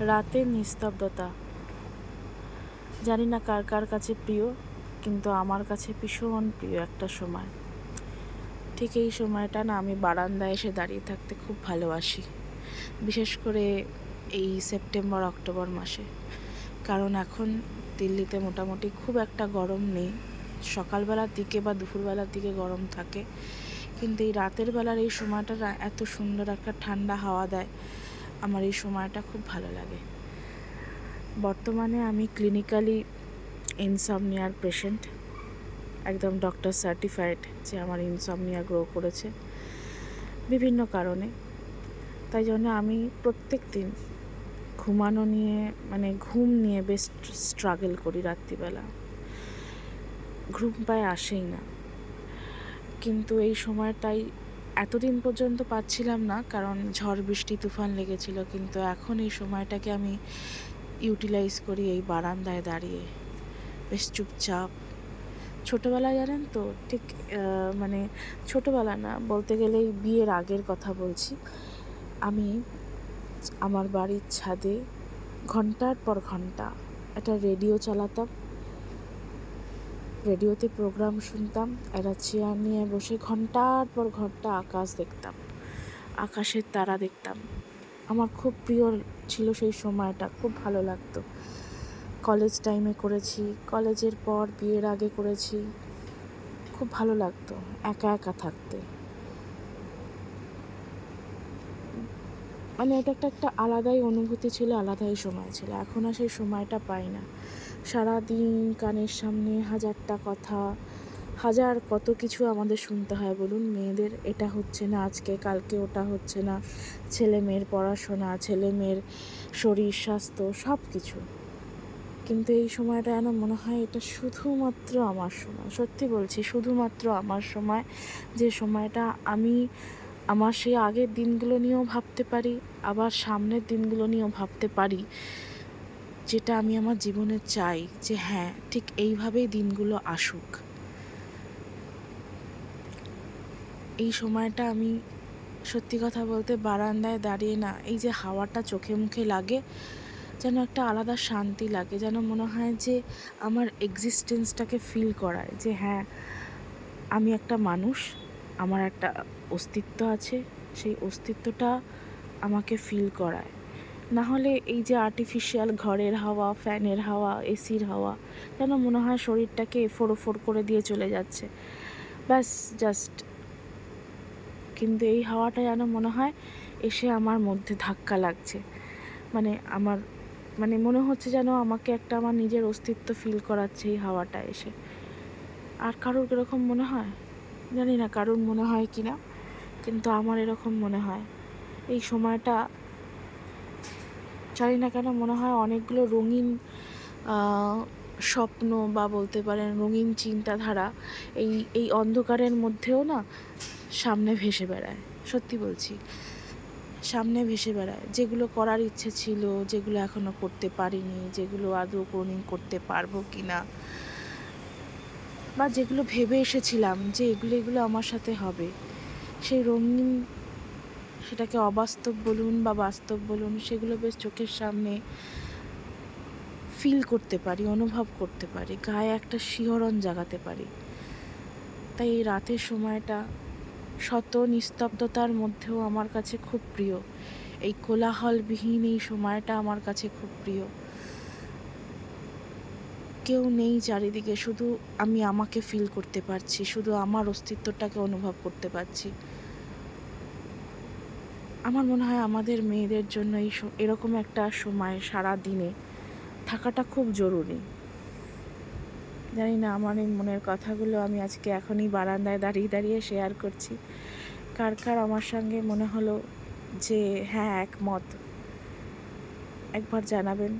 রাতের নিস্তব্ধতা। জানি না কার কার কাছে প্রিয়, কিন্তু আমার কাছে ভীষণ প্রিয় একটা সময়। ঠিক এই সময়টা না আমি বারান্দায় এসে দাঁড়িয়ে থাকতে খুব ভালোবাসি। বিশেষ করে এই সেপ্টেম্বর, অক্টোবর মাসে। কারণ এখন দিল্লিতে মোটামুটি খুব একটা গরম নেই। সকালবেলার দিকে বা দুপুরবেলার দিকে গরম থাকে। কিন্তু এই রাতের বেলার এই সময়টা এত সুন্দর একটা ঠান্ডা হাওয়া দেয়। আমার এই সময়টা খুব ভালো লাগে। বর্তমানে আমি ক্লিনিক্যালি ইনসমনিয়ার পেশেন্ট একদম ডক্টর সার্টিফাইড যে আমার ইনসমনিয়া গ্রো করেছে, বিভিন্ন কারণে। তাই জন্য আমি প্রত্যেক দিন ঘুমানো নিয়ে মানে ঘুম নিয়ে বেশ স্ট্রাগল করি রাত্রিবেলা। ঘুম পায় আসেই না। কিন্তু এই সময়টাই এতদিন পর্যন্ত পাচ্ছিলাম না, কারণ ঝড়, বৃষ্টি, তুফান লেগেছিল, কিন্তু এখন এই সময়টাকে আমি ইউটিলাইজ করি এই বারান্দায় দাঁড়িয়ে। বেশ চুপচাপ। ছোটোবেলায় জানেন তো, ঠিক মানে ছোটোবেলা না, বলতে গেলে বিয়ের আগের কথা বলছি। আমি আমার বাড়ির ছাদে ঘণ্টার পর ঘণ্টা একটা রেডিও চালাতাম। রেডিওতে প্রোগ্রাম শুনতাম একটা চেয়ার নিয়ে বসে ঘণ্টার পর ঘণ্টা আকাশ দেখতাম, আকাশের তারা দেখতাম। আমার খুব প্রিয় ছিল সেই সময়টা, খুব ভালো লাগতো। কলেজ টাইমে করেছি, কলেজের পর বিয়ের আগে করেছি, খুব ভালো লাগতো একা একা থাকতে। মানে এটা একটা একটা আলাদাই অনুভূতি ছিল, আলাদাই সময় ছিল, এখন আর সেই সময়টা পাই না। সারাদিন কানের সামনে হাজারটা কথা, হাজার কত কিছু আমাদের শুনতে হয়, বলুন। মেয়েদের এটা হচ্ছে না, আজকে কালকে ওটা হচ্ছে না। ছেলে মেয়ের পড়াশোনা, ছেলে মেয়ের শরীর, স্বাস্থ্য সব কিছু কিন্তু এই সময়টা যেন মনে হয় এটা শুধুমাত্র আমার সময়। সত্যি বলছি, শুধুমাত্র আমার সময়। যে সময়টা আমি আমার সেই আগের দিনগুলো নিয়েও ভাবতে পারি, আবার সামনের দিনগুলো নিয়েও ভাবতে পারি। যেটা আমি আমার জীবনে চাই যে হ্যাঁ ঠিক এইভাবেই দিনগুলো আসুক। এই সময়টা আমি সত্যি কথা বলতে বারান্দায় দাঁড়িয়ে না, এই যে হাওয়াটা চোখে মুখে লাগে, যেন একটা আলাদা শান্তি লাগে, যেন মনে হয় যে আমার এক্সিস্টেন্সটাকে ফিল করায়, যে হ্যাঁ আমি একটা মানুষ, আমার একটা অস্তিত্ব আছে, সেই অস্তিত্বটা আমাকে ফিল করায়। না হলে এই যে আর্টিফিশিয়াল ঘরের হাওয়া, ফ্যানের হাওয়া, এসির হাওয়া, যেন মনে হয় শরীরটাকে এফোর ওফোর করে দিয়ে চলে যাচ্ছে। ব্যাস জাস্ট কিন্তু এই হাওয়াটা যেন মনে হয় এসে আমার মধ্যে ধাক্কা লাগছে। মানে আমার মানে মনে হচ্ছে যেন আমাকে একটা আমার নিজের অস্তিত্ব ফিল করাচ্ছে এই হাওয়াটা এসে। আর কারোর এরকম মনে হয়? জানি না কারোর মনে হয় কি না কিন্তু আমার এরকম মনে হয়। এই সময়টা জানি না কেন মনে হয় অনেকগুলো রঙিন স্বপ্ন বা বলতে পারেন রঙিন চিন্তাধারা এই এই অন্ধকারের মধ্যেও না সামনে ভেসে বেড়ায়, সত্যি বলছি। সামনে ভেসে বেড়ায়। যেগুলো করার ইচ্ছে ছিল, যেগুলো এখনও করতে পারিনি, যেগুলো আদৌ কোনোদিন করতে পারব কি না বা যেগুলো ভেবে এসেছিলাম যে এগুলো এগুলো আমার সাথে হবে, সেই রঙিন সেটাকে অবাস্তব বলুন বা বাস্তব বলুন, সেগুলো বেশ চোখের সামনে ফিল করতে পারি, অনুভব করতে পারি, গায়ে একটা শিহরণ জাগাতে পারি। তাই এই রাতের সময়টা শত নিস্তব্ধতার মধ্যেও আমার কাছে খুব প্রিয়। এই কোলাহলবিহীন এই সময়টা আমার কাছে খুব প্রিয়। কেউ নেই চারিদিকে, শুধু আমি আমাকে ফিল করতে পারছি, শুধু আমার অস্তিত্বটাকে অনুভব করতে পারছি। আমার মনে হয় আমাদের মেয়েদের জন্য এই এরকম একটা সময় সারা দিনে থাকাটা খুব জরুরি। জানি না আমার এই মনের কথাগুলো আমি আজকে এখনই বারান্দায় দাঁড়িয়ে দাঁড়িয়ে শেয়ার করছি। কার কার আমার সঙ্গে মনে হলো যে হ্যাঁ একমত। একবার জানাবেন।